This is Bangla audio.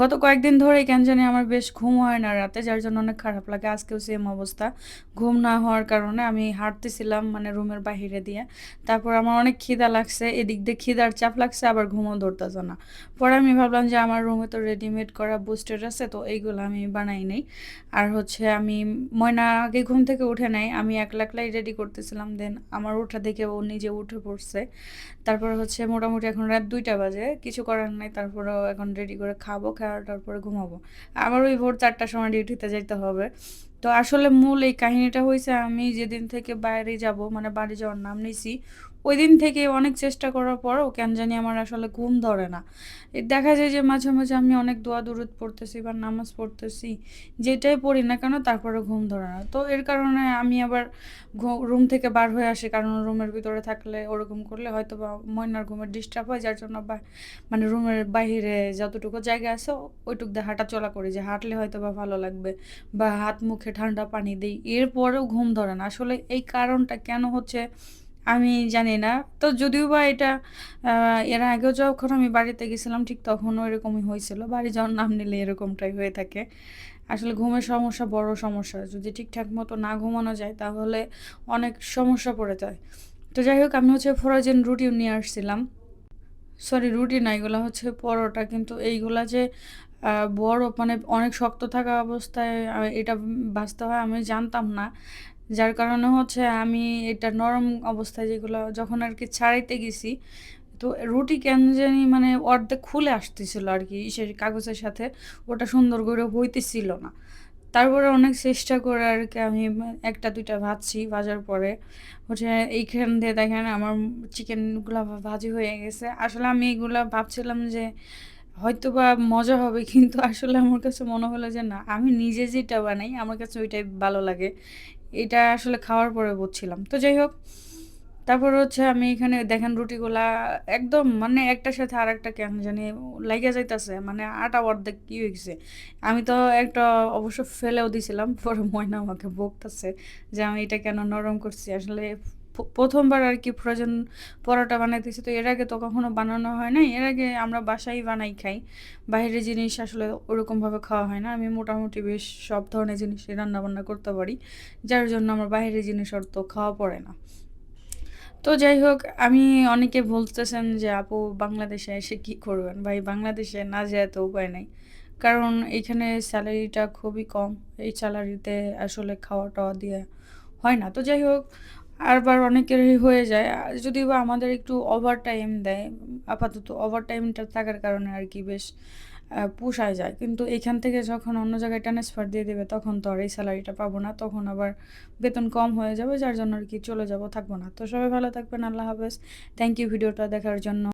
গত কয়েকদিন ধরেই কেন জানি আমার বেশ ঘুম হয় না রাতে, যার জন্য অনেক খারাপ লাগে। আজকেও সেম অবস্থা। ঘুম না হওয়ার কারণে আমি হাঁটতেছিলাম মানে রুমের বাহিরে দিয়ে। তারপর আমার অনেক খিদা লাগছে, এদিক দিয়ে খিদার চাপ লাগছে, আবার ঘুমও ধরতেছে না। পরে আমি ভাবলাম যে আমার রুমে তো রেডিমেড করা বুস্টার আছে, তো এইগুলো আমি বানাই নেই। আর হচ্ছে আমি ময়না আগে ঘুম থেকে উঠে নাই, আমি একলা একলাই রেডি করতেছিলাম দেন আমার উঠা দেখে ও নিজে উঠে পড়ছে। তারপর হচ্ছে মোটামুটি এখন রাত দুইটা বাজে, কিছু করার নাই, তারপরেও এখন রেডি করে খাব খাওয়ার তারপরে ঘুমাবো। আবার ওই ভোর চারটার সময় ডিউটিতে যেতে হবে। তো আসলে মূল এই কাহিনীটা হয়েছে আমি যেদিন থেকে বাইরে যাব মানে বাড়ি যাওয়ার নাম নিছি ওই দিন থেকে অনেক চেষ্টা করার পরও কেন জানি আমার আসলে ঘুম ধরে না। দেখা যায় যে মাঝে মাঝে আমি অনেক দোয়া দুরুদ পড়তেছি বা নামাজ পড়তেছি, যেটাই পড়ি না কেন তারপরে ঘুম ধরে না। তো এর কারণে আমি আবার রুম থেকে বার হয়ে আসি, কারণ রুমের ভিতরে থাকলে ওরকম করলে হয়তো বা ময়নার ঘুমের ডিস্টার্ব হয়, যার জন্য মানে রুমের বাইরে যতটুকু জায়গা আছে, ওইটুক দিয়ে হাঁটা চলা করি, যে হাঁটলে হয়তো বা ভালো লাগবে, বা হাত মুখে ঠান্ডা পানি দিই, এরপরেও ঘুম ধরে না। আসলে এই কারণটা কেন হচ্ছে আমি জানি না। তো যদিও বা এটা এর আগেও যখন আমি বাড়িতে গেছিলাম, ঠিক তখনও এরকমই হয়েছিল। বাড়ি যাওয়ার নাম নিলে এরকমটাই হয়ে থাকে। আসলে ঘুমের সমস্যা বড় সমস্যা। যদি ঠিকঠাক মতো না ঘুমানো যায়, তাহলে অনেক সমস্যা পড়ে যায়। তো যাই হোক, আমি হচ্ছে ফ্রোজেন রুটি নিয়ে আসছিলাম। সরি রুটি না, এগুলো হচ্ছে পরোটা। কিন্তু এইগুলা যে বড় মানে অনেক শক্ত থাকা অবস্থায় এটা বাঁচতে হয় আমি জানতাম না। যার কারণে হচ্ছে আমি এটা নরম অবস্থায় যেগুলো, যখন আর কি ছাড়াইতে গেছি, তো রুটি কেন জানি মানে অর্ধেক খুলে আসতেছিল আর কি কাগজের সাথে, ওটা সুন্দর করে হইতেছিল না। তারপরে অনেক চেষ্টা করে আর কি আমি একটা, দুইটা ভাজছি, ভাজার পরে। হচ্ছে এইখান দিয়ে দেখেন আমার চিকেনগুলো ভাজি হয়ে গেছে। আসলে আমি এইগুলো ভাবছিলাম যে হয়তো বা মজা হবে, কিন্তু আসলে আমার কাছে মনে হলো যে না, আমি নিজে যেটা বানাই আমার কাছে ওইটাই ভালো লাগে। এটা আসলে খাওয়ার পরে বুঝছিলাম। তো যাই হোক তারপর হচ্ছে আমি এখানে দেখেন রুটিগুলা একদম মানে একটার সাথে আর একটা কেন জানি লাগিয়ে যাইতেছে মানে আটা অর্ধেক কি হয়েছে আমি তো একটা অবশ্য ফেলেও দিছিলাম, পরে ময়না আমাকে বকতেছে যে আমি এটা কেন নরম করছি। আসলে প্রথমবার আর কি ফ্রোজেন পরোটা বানাইতেছি, তো এর আগে তো কখনো বানানো হয় না এর আগে আমরা বাসায় বানাই খাই, বাইরের জিনিস আসলে ওরকমভাবে খাওয়া হয় না। আমি মোটামুটি বেশ সব ধরনের জিনিসই রান্নাবান্না করতে পারি, যার জন্য আমার বাইরের জিনিস তো খাওয়া পড়ে না। তো যাই হোক, আমি অনেকে বলতেছেন যে, আপু, বাংলাদেশে এসে কি করবেন? ভাই, বাংলাদেশে না যায় তো উপায় নাই। কারণ এখানে স্যালারিটা খুবই কম। এই স্যালারিতে আসলে খাওয়া টাওয়া দিয়ে হয় না। তো যাই হোক আরবার অনেকেরই হয়ে যায়। যদি বা আমাদের একটু ওভার টাইম দেয়, আপাতত ওভার টাইমটা থাকার কারণে আর কি বেশ পোষায় যায়। কিন্তু এখান থেকে যখন অন্য জায়গায় ট্রান্সফার দিয়ে দেবে, তখন তো আর এই স্যালারিটা পাবো না। তখন আবার বেতন কম হয়ে যাবে, যার জন্য আর কি চলে যাব, থাকব না। তো সবাই ভালো থাকবেন, আল্লাহ হাফেজ। থ্যাংক ইউ ভিডিওটা দেখার জন্য।